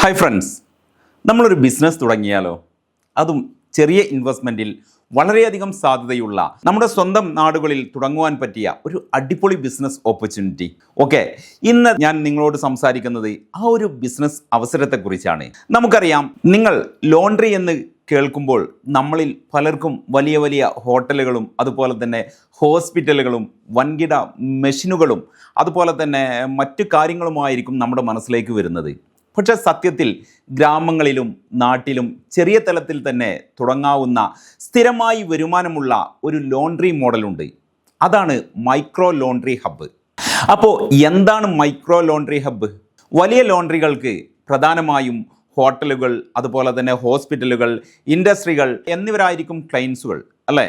Hi friends നമ്മളൊരു business തുടങ്ങിയാലോ? അതും ചെറിയ ഇൻവെസ്റ്റ്മെന്റിൽ വളരെയധികം സാധ്യതയുള്ള നമ്മുടെ സ്വന്തം നാടുകളിൽ തുടങ്ങുവാൻ പറ്റിയ ഒരു അടിപൊളി ബിസിനസ് ഓപ്പർച്യൂണിറ്റി ഓക്കെ ഇന്ന് ഞാൻ നിങ്ങളോട് സംസാരിക്കുന്നത് ആ ഒരു ബിസിനസ് അവസരത്തെക്കുറിച്ചാണ്. നമുക്കറിയാം നിങ്ങൾ ലോണ്ടറി എന്ന് കേൾക്കുമ്പോൾ നമ്മളിൽ പലർക്കും വലിയ വലിയ ഹോട്ടലുകളും അതുപോലെ തന്നെ ഹോസ്പിറ്റലുകളും വൻകിട മെഷീനുകളും അതുപോലെ തന്നെ മറ്റു കാര്യങ്ങളുമായിരിക്കും നമ്മുടെ മനസ്സിലേക്ക് വരുന്നത്. പക്ഷെ സത്യത്തിൽ ഗ്രാമങ്ങളിലും നാട്ടിലും ചെറിയ തലത്തിൽ തന്നെ തുടങ്ങാവുന്ന സ്ഥിരമായി വരുമാനമുള്ള ഒരു ലോണ്ട്രി മോഡലുണ്ട്. അതാണ് മൈക്രോ ലോണ്ട്രി ഹബ്ബ്. അപ്പോൾ എന്താണ് മൈക്രോ ലോണ്ട്രി ഹബ്ബ്? വലിയ ലോണ്ട്രികൾക്ക് പ്രധാനമായും ഹോട്ടലുകൾ അതുപോലെ തന്നെ ഹോസ്പിറ്റലുകൾ ഇൻഡസ്ട്രികൾ എന്നിവരായിരിക്കും ക്ലയൻസുകൾ അല്ലേ?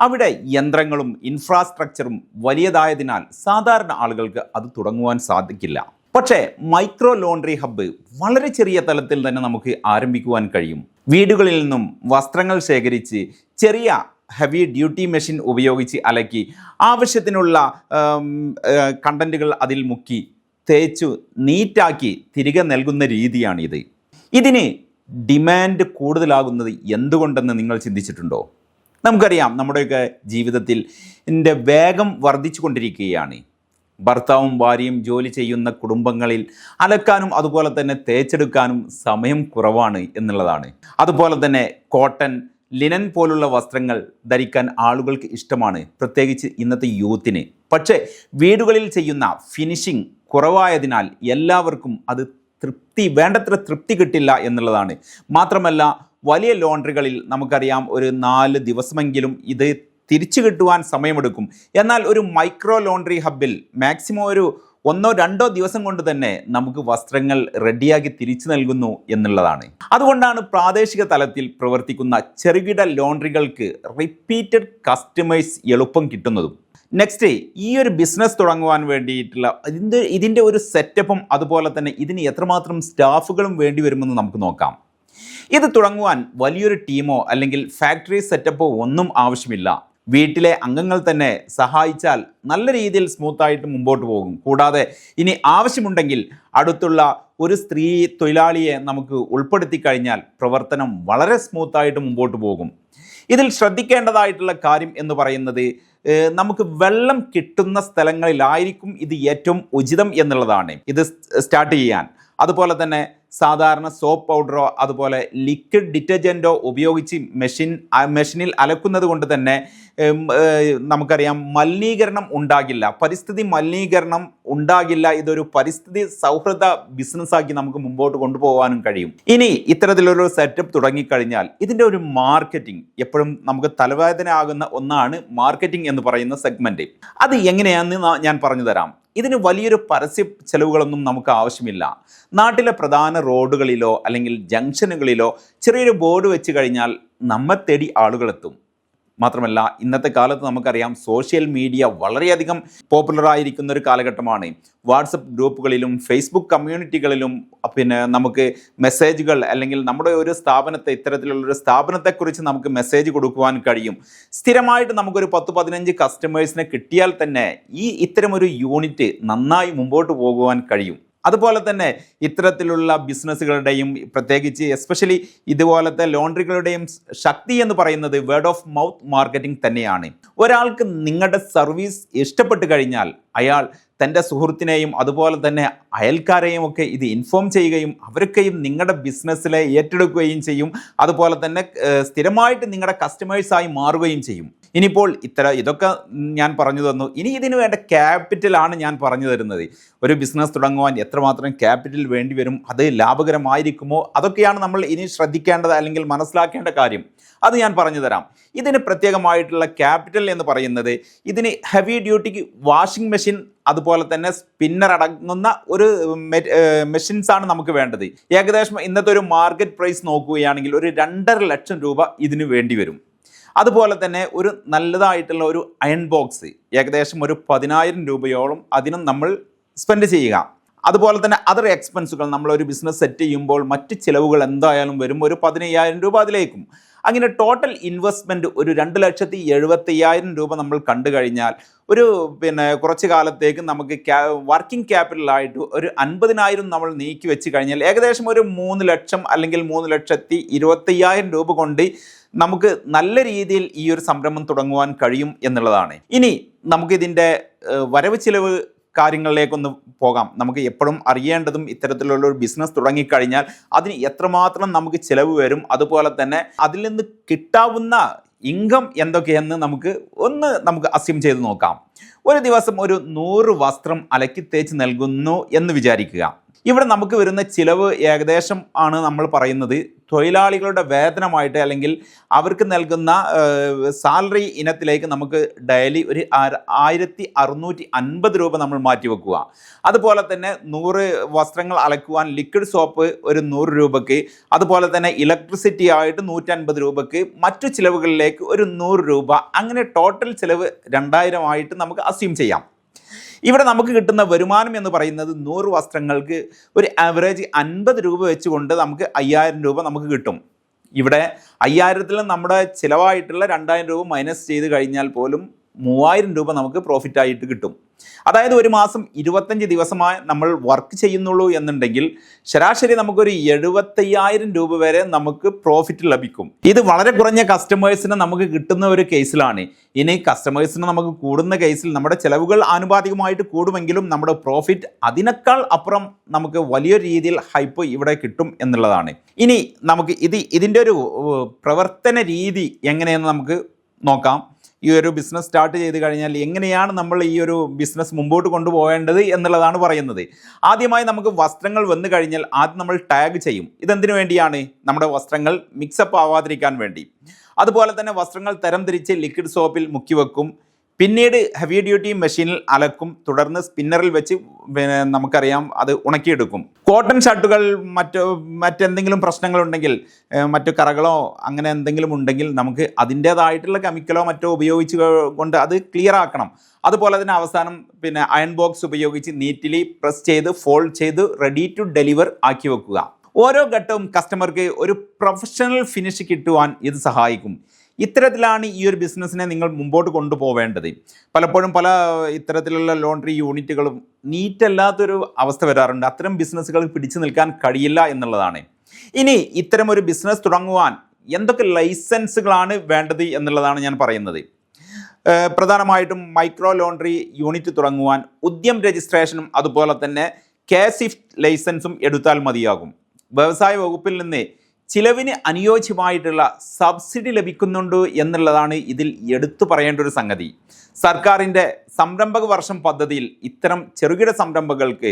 അവിടെ യന്ത്രങ്ങളും ഇൻഫ്രാസ്ട്രക്ചറും വലിയതായതിനാൽ സാധാരണ ആളുകൾക്ക് അത് തുടങ്ങുവാൻ സാധിക്കില്ല. പക്ഷേ മൈക്രോ ലോണ്ടറി ഹബ്ബ് വളരെ ചെറിയ തലത്തിൽ തന്നെ നമുക്ക് ആരംഭിക്കുവാൻ കഴിയും. വീടുകളിൽ നിന്നും വസ്ത്രങ്ങൾ ശേഖരിച്ച് ചെറിയ ഹെവി ഡ്യൂട്ടി മെഷീൻ ഉപയോഗിച്ച് അലക്കി ആവശ്യത്തിനുള്ള കണ്ടന്റുകൾ അതിൽ മുക്കി തേച്ചു നീറ്റാക്കി തിരികെ നൽകുന്ന രീതിയാണിത്. ഇതിന് ഡിമാൻഡ് കൂടുതലാകുന്നത് എന്തുകൊണ്ടെന്ന് നിങ്ങൾ ചിന്തിച്ചിട്ടുണ്ടോ? നമുക്കറിയാം നമ്മുടെയൊക്കെ ജീവിതത്തിൽ എന്റെ വേഗം വർദ്ധിച്ചു കൊണ്ടിരിക്കുകയാണ് ഭർത്താവും ഭാര്യയും ജോലി ചെയ്യുന്ന കുടുംബങ്ങളിൽ അലക്കാനും അതുപോലെ തന്നെ തേച്ചെടുക്കാനും സമയം കുറവാണ് എന്നുള്ളതാണ്. അതുപോലെ തന്നെ കോട്ടൺ ലിനൻ പോലുള്ള വസ്ത്രങ്ങൾ ധരിക്കാൻ ആളുകൾക്ക് ഇഷ്ടമാണ് പ്രത്യേകിച്ച് ഇന്നത്തെ യൂത്തിന്. പക്ഷേ വീടുകളിൽ ചെയ്യുന്ന ഫിനിഷിംഗ് കുറവായതിനാൽ എല്ലാവർക്കും അത് തൃപ്തി വേണ്ടത്ര തൃപ്തി കിട്ടില്ല എന്നുള്ളതാണ്. മാത്രമല്ല വലിയ ലോണ്ടറികളിൽ നമുക്കറിയാം ഒരു നാല് ദിവസമെങ്കിലും ഇത് തിരിച്ചു കിട്ടുവാൻ സമയമെടുക്കും. എന്നാൽ ഒരു മൈക്രോ ലോണ്ടറി ഹബ്ബിൽ മാക്സിമം ഒരു ഒന്നോ രണ്ടോ ദിവസം കൊണ്ട് തന്നെ നമുക്ക് വസ്ത്രങ്ങൾ റെഡിയാക്കി തിരിച്ചു നൽകുന്നു എന്നുള്ളതാണ്. അതുകൊണ്ടാണ് പ്രാദേശിക തലത്തിൽ പ്രവർത്തിക്കുന്ന ചെറുകിട ലോണ്ടറികൾക്ക് റിപ്പീറ്റഡ് കസ്റ്റമേഴ്സ് എളുപ്പം കിട്ടുന്നതും. നെക്സ്റ്റ് ഈ ഒരു ബിസിനസ് തുടങ്ങുവാൻ വേണ്ടിയിട്ടുള്ള ഇതിന്റെ ഇതിന്റെ ഒരു സെറ്റപ്പും അതുപോലെ തന്നെ ഇതിന് എത്രമാത്രം സ്റ്റാഫുകളും വേണ്ടി വരുമെന്ന് നമുക്ക് നോക്കാം. ഇത് തുടങ്ങുവാൻ വലിയൊരു ടീമോ അല്ലെങ്കിൽ ഫാക്ടറി സെറ്റപ്പോ ഒന്നും ആവശ്യമില്ല. വീട്ടിലെ അംഗങ്ങൾ തന്നെ സഹായിച്ചാൽ നല്ല രീതിയിൽ സ്മൂത്തായിട്ട് മുമ്പോട്ട് പോകും. കൂടാതെ ഇനി ആവശ്യമുണ്ടെങ്കിൽ അടുത്തുള്ള ഒരു സ്ത്രീ തൊഴിലാളിയെ നമുക്ക് ഉൾപ്പെടുത്തി കഴിഞ്ഞാൽ പ്രവർത്തനം വളരെ സ്മൂത്തായിട്ട് മുമ്പോട്ട് പോകും. ഇതിൽ ശ്രദ്ധിക്കേണ്ടതായിട്ടുള്ള കാര്യം എന്ന് പറയുന്നത് നമുക്ക് വെള്ളം കിട്ടുന്ന സ്ഥലങ്ങളിലായിരിക്കും ഇത് ഏറ്റവും ഉചിതം എന്നുള്ളതാണ്. ഇത് സ്റ്റാർട്ട് ചെയ്യാൻ. അതുപോലെ തന്നെ സാധാരണ സോപ്പ് പൗഡറോ അതുപോലെ ലിക്വിഡ് ഡിറ്റർജന്റോ ഉപയോഗിച്ച് മെഷീൻ മെഷീനിൽ അലക്കുന്നത് കൊണ്ട് തന്നെ നമുക്കറിയാം മലിനീകരണം ഉണ്ടാകില്ല. പരിസ്ഥിതി മലിനീകരണം ഉണ്ടാകില്ല. ഇതൊരു പരിസ്ഥിതി സൗഹൃദ ബിസിനസ്സാക്കി നമുക്ക് മുമ്പോട്ട് കൊണ്ടുപോകാനും കഴിയും. ഇനി ഇത്തരത്തിലൊരു സെറ്റപ്പ് തുടങ്ങിക്കഴിഞ്ഞാൽ ഇതിന്റെ ഒരു മാർക്കറ്റിംഗ് എപ്പോഴും നമുക്ക് തലവേദന ആകുന്ന ഒന്നാണ് മാർക്കറ്റിംഗ് എന്ന് പറയുന്ന സെഗ്മെന്റ് അത് എങ്ങനെയാണെന്ന് ഞാൻ പറഞ്ഞു തരാം. ഇതിന് വലിയൊരു പരസ്യ ചെലവുകളൊന്നും നമുക്ക് ആവശ്യമില്ല. നാട്ടിലെ പ്രധാന റോഡുകളിലോ അല്ലെങ്കിൽ ജംഗ്ഷനുകളിലോ ചെറിയൊരു ബോർഡ് വെച്ച് കഴിഞ്ഞാൽ നമ്മെ തേടി ആളുകളെത്തും. മാത്രമല്ല ഇന്നത്തെ കാലത്ത് നമുക്കറിയാം സോഷ്യൽ മീഡിയ വളരെയധികം പോപ്പുലർ ആയിരിക്കുന്ന ഒരു കാലഘട്ടമാണ്. വാട്സപ്പ് ഗ്രൂപ്പുകളിലും ഫേസ്ബുക്ക് കമ്മ്യൂണിറ്റികളിലും പിന്നെ നമുക്ക് മെസ്സേജുകൾ അല്ലെങ്കിൽ നമ്മുടെ ഒരു സ്ഥാപനത്തെ ഇത്തരത്തിലുള്ള ഒരു സ്ഥാപനത്തെക്കുറിച്ച് നമുക്ക് മെസ്സേജ് കൊടുക്കുവാൻ കഴിയും. സ്ഥിരമായിട്ട് നമുക്കൊരു പത്ത് പതിനഞ്ച് കസ്റ്റമേഴ്സിനെ കിട്ടിയാൽ തന്നെ ഈ ഇത്തരമൊരു യൂണിറ്റ് നന്നായി മുമ്പോട്ട് പോകുവാൻ കഴിയും. അതുപോലെ തന്നെ ഇത്തരത്തിലുള്ള ബിസിനസ്സുകളുടെയും പ്രത്യേകിച്ച് എസ്പെഷ്യലി ഇതുപോലത്തെ ലോണ്ടറികളുടെയും ശക്തി എന്ന് പറയുന്നത് വേർഡ് ഓഫ് മൗത്ത് മാർക്കറ്റിംഗ് തന്നെയാണ്. ഒരാൾക്ക് നിങ്ങളുടെ സർവീസ് ഇഷ്ടപ്പെട്ട് കഴിഞ്ഞാൽ അയാൾ തന്റെ സുഹൃത്തിനെയും അതുപോലെ തന്നെ അയൽക്കാരെയും ഒക്കെ ഇത് ഇൻഫോം ചെയ്യുകയും അവരൊക്കെയും നിങ്ങളുടെ ബിസിനസ്സിലെ ഏറ്റെടുക്കുകയും ചെയ്യും. അതുപോലെ തന്നെ സ്ഥിരമായിട്ട് നിങ്ങളുടെ കസ്റ്റമേഴ്സായി മാറുകയും ചെയ്യും. ഇനിയിപ്പോൾ ഇത്ര ഇതൊക്കെ ഞാൻ പറഞ്ഞു തന്നു. ഇനി ഇതിന് വേണ്ട ക്യാപിറ്റലാണ് ഞാൻ പറഞ്ഞു തരുന്നത്. ഒരു ബിസിനസ് തുടങ്ങുവാൻ എത്രമാത്രം ക്യാപിറ്റൽ വേണ്ടി വരും അത് ലാഭകരമായിരിക്കുമോ? അതൊക്കെയാണ് നമ്മൾ ഇനി ശ്രദ്ധിക്കേണ്ടത് അല്ലെങ്കിൽ മനസ്സിലാക്കേണ്ട കാര്യം. അത് ഞാൻ പറഞ്ഞു തരാം. ഇതിന് പ്രത്യേകമായിട്ടുള്ള ക്യാപിറ്റൽ എന്ന് പറയുന്നത് ഇതിന് ഹെവി ഡ്യൂട്ടിക്ക് വാഷിംഗ് മെഷീൻ അതുപോലെ തന്നെ സ്പിന്നർ അടങ്ങുന്ന ഒരു മെഷീൻസ് ആണ് നമുക്ക് വേണ്ടത്. ഏകദേശം ഇന്നത്തെ ഒരു മാർക്കറ്റ് പ്രൈസ് നോക്കുകയാണെങ്കിൽ ഒരു രണ്ടര ലക്ഷം രൂപ ഇതിന് വേണ്ടി വരും. അതുപോലെ തന്നെ ഒരു നല്ലതായിട്ടുള്ള ഒരു അയൺ ബോക്സ് ഏകദേശം ഒരു പതിനായിരം രൂപയോളം അതിനും നമ്മൾ സ്പെൻഡ് ചെയ്യുക. അതുപോലെ തന്നെ അതർ എക്സ്പെൻസുകൾ നമ്മളൊരു ബിസിനസ് സെറ്റ് ചെയ്യുമ്പോൾ മറ്റ് ചിലവുകൾ എന്തായാലും വരും. ഒരു പതിനയ്യായിരം രൂപ അതിലേക്കും. അങ്ങനെ ടോട്ടൽ ഇൻവെസ്റ്റ്മെന്റ് ഒരു രണ്ട് ലക്ഷത്തി എഴുപത്തയ്യായിരം രൂപ നമ്മൾ കണ്ടു കഴിഞ്ഞാൽ ഒരു പിന്നെ കുറച്ച് കാലത്തേക്ക് നമുക്ക് ക്യാ വർക്കിംഗ് ക്യാപിറ്റലായിട്ട് ഒരു അൻപതിനായിരം നമ്മൾ നീക്കി വെച്ച് കഴിഞ്ഞാൽ ഏകദേശം ഒരു മൂന്ന് ലക്ഷം അല്ലെങ്കിൽ മൂന്ന് ലക്ഷത്തി ഇരുപത്തയ്യായിരം രൂപ കൊണ്ട് നമുക്ക് നല്ല രീതിയിൽ ഈ ഒരു സംരംഭം തുടങ്ങുവാൻ കഴിയും എന്നുള്ളതാണ്. ഇനി നമുക്കിതിന്റെ വരവ് ചിലവ് കാര്യങ്ങളിലേക്കൊന്ന് പോകാം. നമുക്ക് എപ്പോഴും അറിയേണ്ടതും ഇത്തരത്തിലുള്ള ഒരു ബിസിനസ് തുടങ്ങിക്കഴിഞ്ഞാൽ അതിന് എത്രമാത്രം നമുക്ക് ചിലവ് വരും അതുപോലെ തന്നെ അതിൽ നിന്ന് കിട്ടാവുന്ന ഇൻകം എന്തൊക്കെയെന്ന് നമുക്ക് ഒന്ന് നമുക്ക് അസ്യം ചെയ്ത് നോക്കാം. ഒരു ദിവസം ഒരു നൂറ് വസ്ത്രം അലക്കി തേച്ച് നൽകുന്നു എന്ന് വിചാരിക്കുക. ഇവിടെ നമുക്ക് വരുന്ന ചിലവ് ഏകദേശം ആണ് നമ്മൾ പറയുന്നത്. തൊഴിലാളികളുടെ വേതനമായിട്ട് അല്ലെങ്കിൽ അവർക്ക് നൽകുന്ന സാലറി ഇനത്തിലേക്ക് നമുക്ക് ഡെയിലി ഒരു ആയിരത്തി അറുന്നൂറ്റി അൻപത് രൂപ നമ്മൾ മാറ്റിവെക്കുക. അതുപോലെ തന്നെ നൂറ് വസ്ത്രങ്ങൾ അലക്കുവാൻ ലിക്വിഡ് സോപ്പ് ഒരു നൂറ് രൂപയ്ക്ക് അതുപോലെ തന്നെ ഇലക്ട്രിസിറ്റി ആയിട്ട് നൂറ്റൻപത് രൂപയ്ക്ക് മറ്റു ചിലവുകളിലേക്ക് ഒരു നൂറ് രൂപ. അങ്ങനെ ടോട്ടൽ ചിലവ് രണ്ടായിരം ആയിട്ട് നമുക്ക് അസ്യൂം ചെയ്യാം. ഇവിടെ നമുക്ക് കിട്ടുന്ന വരുമാനം എന്ന് പറയുന്നത് നൂറ് വസ്ത്രങ്ങൾക്ക് ഒരു ആവറേജ് അൻപത് രൂപ വെച്ചുകൊണ്ട് നമുക്ക് അയ്യായിരം രൂപ നമുക്ക് കിട്ടും. ഇവിടെ അയ്യായിരത്തിൽ നമ്മുടെ ചിലവായിട്ടുള്ള രണ്ടായിരം രൂപ മൈനസ് ചെയ്ത് കഴിഞ്ഞാൽ പോലും മൂവായിരം രൂപ നമുക്ക് പ്രോഫിറ്റ് ആയിട്ട് കിട്ടും. അതായത് ഒരു മാസം ഇരുപത്തഞ്ച് ദിവസമായി നമ്മൾ വർക്ക് ചെയ്യുന്നുള്ളൂ എന്നുണ്ടെങ്കിൽ ശരാശരി നമുക്കൊരു എഴുപത്തയ്യായിരം രൂപ വരെ നമുക്ക് പ്രോഫിറ്റ് ലഭിക്കും. ഇത് വളരെ കുറഞ്ഞ കസ്റ്റമേഴ്സിന് നമുക്ക് കിട്ടുന്ന ഒരു കേസിലാണ് ഇനി കസ്റ്റമേഴ്സിന് നമുക്ക് കൂടുന്ന കേസിൽ നമ്മുടെ ചിലവുകൾ ആനുപാതികമായിട്ട് കൂടുമെങ്കിലും നമ്മുടെ പ്രോഫിറ്റ് അതിനേക്കാൾ അപ്പുറം നമുക്ക് വലിയ രീതിയിൽ ഹൈപ്പ് ഇവിടെ കിട്ടും എന്നുള്ളതാണ്. ഇനി നമുക്ക് ഇത് ഇതിന്റെ ഒരു പ്രവർത്തന രീതി എങ്ങനെയെന്ന് നമുക്ക് നോക്കാം. ഈ ഒരു ബിസിനസ് സ്റ്റാർട്ട് ചെയ്ത് കഴിഞ്ഞാൽ എങ്ങനെയാണ് നമ്മൾ ഈ ഒരു ബിസിനസ് മുമ്പോട്ട് കൊണ്ടുപോകേണ്ടത് എന്നുള്ളതാണ് പറയുന്നത്. ആദ്യമായി നമുക്ക് വസ്ത്രങ്ങൾ വന്നു കഴിഞ്ഞാൽ ആദ്യം നമ്മൾ ടാഗ് ചെയ്യും. ഇതെന്തിനു വേണ്ടിയാണ്? നമ്മുടെ വസ്ത്രങ്ങൾ മിക്സപ്പ് ആവാതിരിക്കാൻ വേണ്ടി. അതുപോലെ തന്നെ വസ്ത്രങ്ങൾ തരം തിരിച്ച് ലിക്വിഡ് സോപ്പിൽ മുക്കി വെക്കും. പിന്നീട് ഹെവി ഡ്യൂട്ടി മെഷീനിൽ അലക്കും. തുടർന്ന് സ്പിന്നറിൽ വെച്ച് പിന്നെ നമുക്കറിയാം അത് ഉണക്കിയെടുക്കും. കോട്ടൺ ഷർട്ടുകൾ മറ്റു മറ്റെന്തെങ്കിലും പ്രശ്നങ്ങളുണ്ടെങ്കിൽ മറ്റു കറകളോ അങ്ങനെ എന്തെങ്കിലും ഉണ്ടെങ്കിൽ നമുക്ക് അതിന്റേതായിട്ടുള്ള കെമിക്കലോ മറ്റോ ഉപയോഗിച്ച് കൊണ്ട് അത് ക്ലിയർ ആക്കണം. അതുപോലെ തന്നെ അവസാനം പിന്നെ അയൺ ബോക്സ് ഉപയോഗിച്ച് നീറ്റിലി പ്രസ് ചെയ്ത് ഫോൾഡ് ചെയ്ത് റെഡി ടു ഡെലിവർ ആക്കി വെക്കുക. ഓരോ ഘട്ടവും കസ്റ്റമർക്ക് ഒരു പ്രൊഫഷണൽ ഫിനിഷ് കിട്ടുവാൻ ഇത് സഹായിക്കും. ഇത്തരത്തിലാണ് ഈ ഒരു ബിസിനസ്സിനെ നിങ്ങൾ മുമ്പോട്ട് കൊണ്ടുപോവേണ്ടത്. പലപ്പോഴും പല ഇത്തരത്തിലുള്ള ലോണ്ടറി യൂണിറ്റുകളും നീറ്റല്ലാത്തൊരു അവസ്ഥ വരാറുണ്ട്. അത്തരം ബിസിനസ്സുകൾ പിടിച്ചു നിൽക്കാൻ കഴിയില്ല എന്നുള്ളതാണ്. ഇനി ഇത്തരം ഒരു ബിസിനസ് തുടങ്ങുവാൻ എന്തൊക്കെ ലൈസൻസുകളാണ് വേണ്ടത് എന്നുള്ളതാണ് ഞാൻ പറയുന്നത്. പ്രധാനമായിട്ടും മൈക്രോ ലോണ്ടറി യൂണിറ്റ് തുടങ്ങുവാൻ ഉദ്യം രജിസ്ട്രേഷനും അതുപോലെ തന്നെ കെ സിഫ്റ്റ് ലൈസൻസും എടുത്താൽ മതിയാകും. വ്യവസായ വകുപ്പിൽ നിന്ന് ചിലവിന് അനുയോജ്യമായിട്ടുള്ള സബ്സിഡി ലഭിക്കുന്നുണ്ട് എന്നുള്ളതാണ് ഇതിൽ എടുത്തു പറയേണ്ട ഒരു സംഗതി. സർക്കാരിന്റെ സംരംഭക വർഷം പദ്ധതിയിൽ ഇത്തരം ചെറുകിട സംരംഭങ്ങൾക്ക്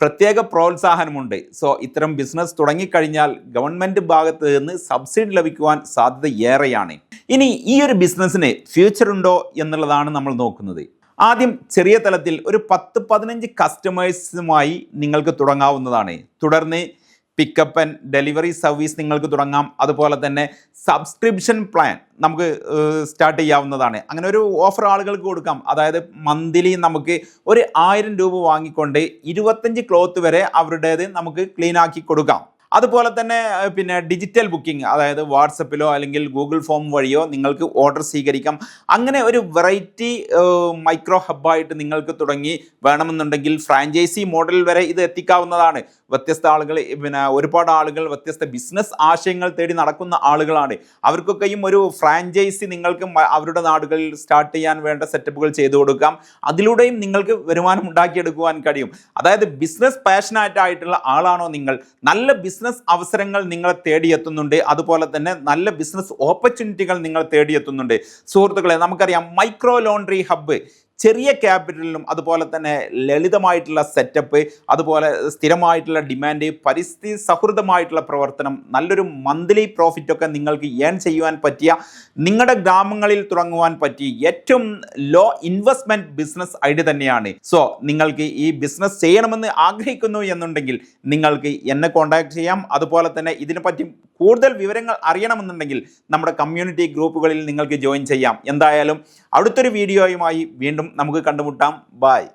പ്രത്യേക പ്രോത്സാഹനമുണ്ട്. സോ ഇത്തരം ബിസിനസ് തുടങ്ങിക്കഴിഞ്ഞാൽ ഗവൺമെന്റ് ഭാഗത്ത് നിന്ന് സബ്സിഡി ലഭിക്കുവാൻ സാധ്യത ഏറെയാണ്. ഇനി ഈ ഒരു ബിസിനസ്സിന് ഫ്യൂച്ചർ ഉണ്ടോ എന്നുള്ളതാണ് നമ്മൾ നോക്കുന്നത്. ആദ്യം ചെറിയ തലത്തിൽ ഒരു പത്ത് പതിനഞ്ച് കസ്റ്റമേഴ്സുമായി നിങ്ങൾക്ക് തുടങ്ങാവുന്നതാണ്. തുടർന്ന് പിക്കപ്പ് ആൻഡ് ഡെലിവറി സർവീസ് നിങ്ങൾക്ക് തുടങ്ങാം. അതുപോലെ തന്നെ സബ്സ്ക്രിപ്ഷൻ പ്ലാൻ നമുക്ക് സ്റ്റാർട്ട് ചെയ്യാവുന്നതാണ്. അങ്ങനെ ഒരു ഓഫർ ആളുകൾക്ക് കൊടുക്കാം. അതായത് മന്ത്ലി നമുക്ക് ഒരു ആയിരം രൂപ വാങ്ങിക്കൊണ്ട് ഇരുപത്തഞ്ച് ക്ലോത്ത് വരെ അവരുടേത് നമുക്ക് ക്ലീൻ ആക്കി കൊടുക്കാം. അതുപോലെ തന്നെ പിന്നെ ഡിജിറ്റൽ ബുക്കിംഗ് അതായത് വാട്സപ്പിലോ അല്ലെങ്കിൽ ഗൂഗിൾ ഫോം വഴിയോ നിങ്ങൾക്ക് ഓർഡർ സ്വീകരിക്കാം. അങ്ങനെ ഒരു വെറൈറ്റി മൈക്രോ ഹബ്ബായിട്ട് നിങ്ങൾക്ക് തുടങ്ങി വേണമെന്നുണ്ടെങ്കിൽ ഫ്രാഞ്ചൈസി മോഡൽ വരെ ഇത് എത്തിക്കാവുന്നതാണ്. വ്യത്യസ്ത ആളുകൾ പിന്നെ ഒരുപാട് ആളുകൾ വ്യത്യസ്ത ബിസിനസ് ആശയങ്ങൾ തേടി നടക്കുന്ന ആളുകളാണ്. അവർക്കൊക്കെയും ഒരു ഫ്രാഞ്ചൈസി നിങ്ങൾക്ക് അവരുടെ നാടുകളിൽ സ്റ്റാർട്ട് ചെയ്യാൻ വേണ്ട സെറ്റപ്പുകൾ ചെയ്തു കൊടുക്കാം. അതിലൂടെയും നിങ്ങൾക്ക് വരുമാനം ഉണ്ടാക്കിയെടുക്കുവാൻ കഴിയും. അതായത് ബിസിനസ് പാഷനായിട്ടായിട്ടുള്ള ആളാണോ നിങ്ങൾ? നല്ല ബിസിനസ് അവസരങ്ങൾ നിങ്ങൾ തേടിയെത്തുന്നുണ്ട്. അതുപോലെ തന്നെ നല്ല ബിസിനസ് ഓപ്പർച്യൂണിറ്റികൾ നിങ്ങൾ തേടിയെത്തുന്നുണ്ട്. സുഹൃത്തുക്കളെ നമുക്കറിയാം മൈക്രോ ലോണ്ടറി ഹബ്ബ് ചെറിയ ക്യാപിറ്റലിലും അതുപോലെ തന്നെ ലളിതമായിട്ടുള്ള സെറ്റപ്പ് അതുപോലെ സ്ഥിരമായിട്ടുള്ള ഡിമാൻഡ് പരിസ്ഥിതി സൗഹൃദമായിട്ടുള്ള പ്രവർത്തനം നല്ലൊരു മന്ത്ലി പ്രോഫിറ്റൊക്കെ നിങ്ങൾക്ക് ഏൺ ചെയ്യുവാൻ പറ്റിയ നിങ്ങളുടെ ഗ്രാമങ്ങളിൽ തുടങ്ങുവാൻ പറ്റിയ ഏറ്റവും ലോ ഇൻവെസ്റ്റ്മെന്റ് ബിസിനസ് ഐഡിയ തന്നെയാണ്. സോ നിങ്ങൾക്ക് ഈ ബിസിനസ് ചെയ്യണമെന്ന് ആഗ്രഹിക്കുന്നു എന്നുണ്ടെങ്കിൽ നിങ്ങൾക്ക് എന്നെ കോൺടാക്ട് ചെയ്യാം. അതുപോലെ തന്നെ ഇതിനെപ്പറ്റി കൂടുതൽ വിവരങ്ങൾ അറിയണമെന്നുണ്ടെങ്കിൽ നമ്മുടെ കമ്മ്യൂണിറ്റി ഗ്രൂപ്പുകളിൽ നിങ്ങൾക്ക് ജോയിൻ ചെയ്യാം. എന്തായാലും അടുത്തൊരു വീഡിയോയുമായി വീണ്ടും നമുക്ക് കണ്ടുമുട്ടാം. ബായ്